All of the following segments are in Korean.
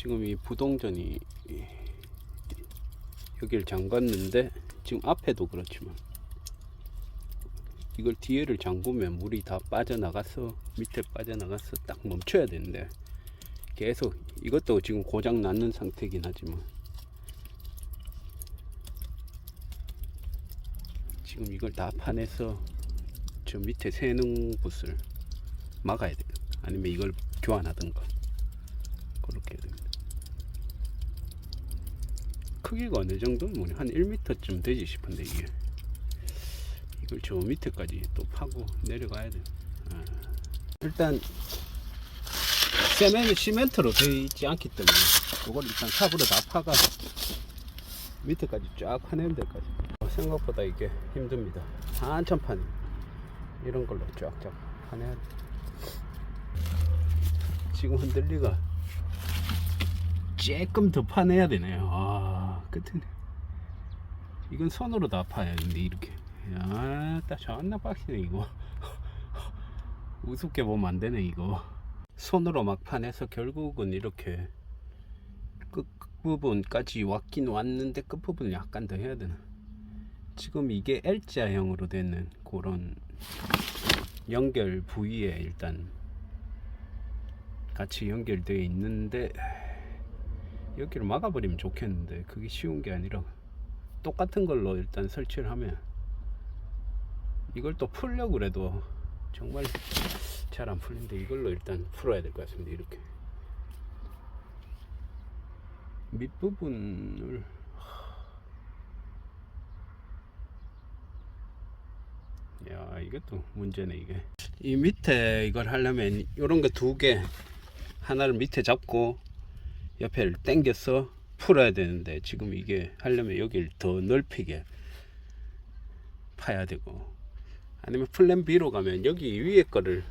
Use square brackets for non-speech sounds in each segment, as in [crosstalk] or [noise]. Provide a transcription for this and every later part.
지금 이 부동전이 여기를 잠갔는데 지금 앞에도 그렇지만 이걸 뒤에를 잠그면 물이 다 빠져나가서 밑에 빠져나가서 딱 멈춰야 되는데 계속 이것도 지금 고장 났는 상태긴 하지만 지금 이걸 다 파내서 저 밑에 새는 붓을 막아야 돼요. 아니면 이걸 교환하든가 그렇게 해야 됩니다. 크기가 어느 정도면 한 1m쯤 되지 싶은데 이게 이걸 저 밑에까지 또 파고 내려가야 돼. 아. 일단 세멘 시멘트로 되어 있지 않기 때문에 이걸 일단 삽으로 다 파가 밑에까지 쫙 파내면 될것 같아요. 생각보다 이게 힘듭니다. 한참 파네. 이런 걸로 쫙쫙 파내야 돼. 지금 흔들리가 조금 더 파내야 되네요. 아, 끝에 이건 손으로 다 파야 되는데 이렇게. 야, 딱 존나 빡시네 이거. [laughs] 우습게 보면 안 되네 이거. 손으로 막 파내서 결국은 이렇게 끝 부분까지 왔긴 왔는데 끝 부분을 약간 더 해야 되나. 지금 이게 L자형으로 되는 그런 연결 부위에 일단 같이 연결되어 있는데 여기를 막아버리면 좋겠는데 그게 쉬운 게 아니라 똑같은 걸로 일단 설치를 하면 이걸 또 풀려고 그래도 정말 잘 안 풀리는데 이걸로 일단 풀어야 될 것 같습니다 이렇게. 밑부분을 야 이것도 문제네 이게. 이 밑에 이걸 하려면 이런 거 두 개 하나를 밑에 잡고 옆에를 당겨서 풀어야 되는데 지금 이게 하려면 여기를 더 넓히게 파야 되고 아니면 플랜 B로 가면 여기 위에 거를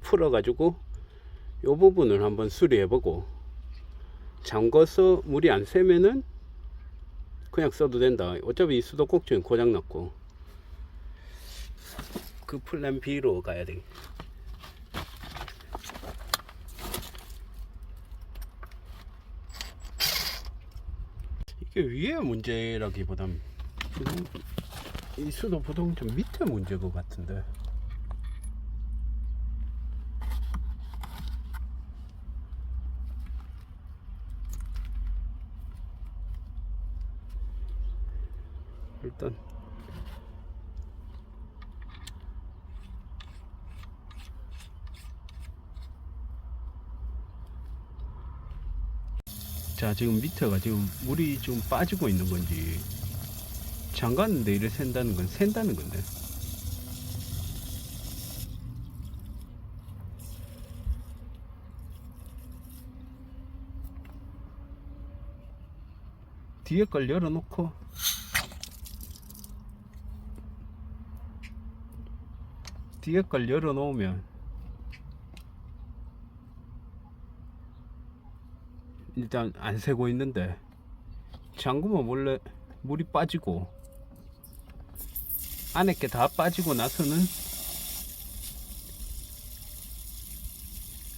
풀어 가지고 요 부분을 한번 수리해 보고 잠궈서 물이 안 새면은 그냥 써도 된다 어차피 이 수도꼭지는 고장 났고 그 플랜 B로 가야 돼. 위에 문제라기보단 이 수도 부동전 밑에 문제인 것 같은데. 일단 자 지금 밑에가 지금 물이 좀 빠지고 있는 건지. 잠갔는데 이래 샌다는 건 샌다는 건데. 뒤에 걸 열어놓고. 뒤에 걸 열어놓으면 일단 안 새고 있는데 잠그면 원래 물이 빠지고 안에 게 다 빠지고 나서는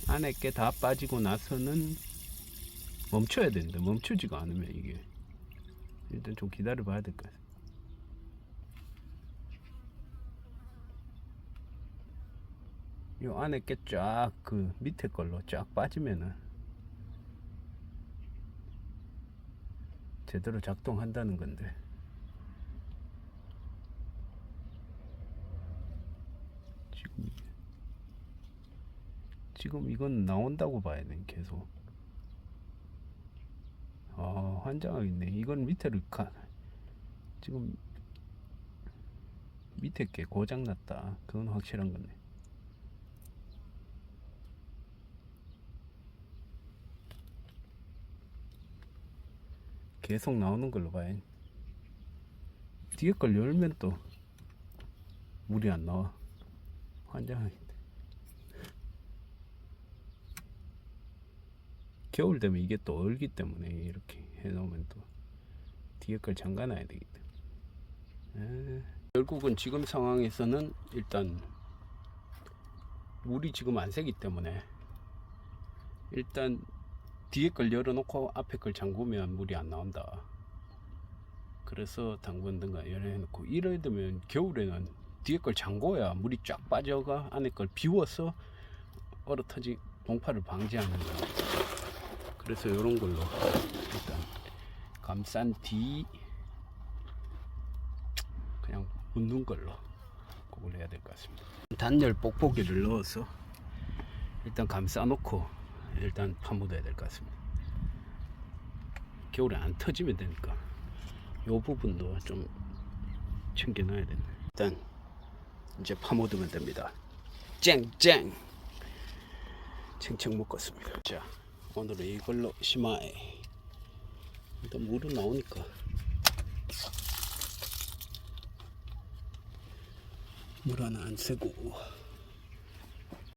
안에 게 다 빠지고 나서는 멈춰야 되는데 멈추지가 않으면 이게. 일단 좀 기다려 봐야 될 것 같아. 요 안에 게 쫙 그 밑에 걸로 쫙 빠지면은 제대로 작동한다는 건데. 지금 지금 이건 나온다고 봐야 돼 계속. 아 환장하겠네. 이건 밑에를 가. 지금 밑에 게 고장 났다. 그건 확실한 거네 계속 나오는 걸로 봐야 뒤에 걸 열면 또 물이 안 나와. 환장하겠네 겨울 되면 이게 또 얼기 때문에 이렇게 해놓으면 또 뒤에 걸 잠가놔야 때문에. 에, 결국은 지금 상황에서는 일단 물이 지금 안 새기 때문에 일단 뒤에 걸 열어놓고 앞에 걸 잠그면 물이 안 나온다. 그래서 당분든가 열어놓고 이래 되면 겨울에는 뒤에 걸 잠궈야 물이 쫙 빠져가 안에 걸 비워서 얼어 터지 동파를 방지하는 거야. 그래서 이런 걸로 일단 감싼 뒤 그냥 묻는 걸로 그걸 해야 될 것 같습니다. 단열 뽁뽁이를 넣어서 일단 감싸 놓고 일단 파묻어야 될 것 같습니다. 겨울에 안 터지면 되니까 요 부분도 좀 챙겨 놔야 되네. 일단 이제 파묻으면 됩니다. 쨍쨍 챙챙 묶었습니다. 자 오늘은 이걸로 심하에 일단 물은 나오니까 물 하나 안 쓰고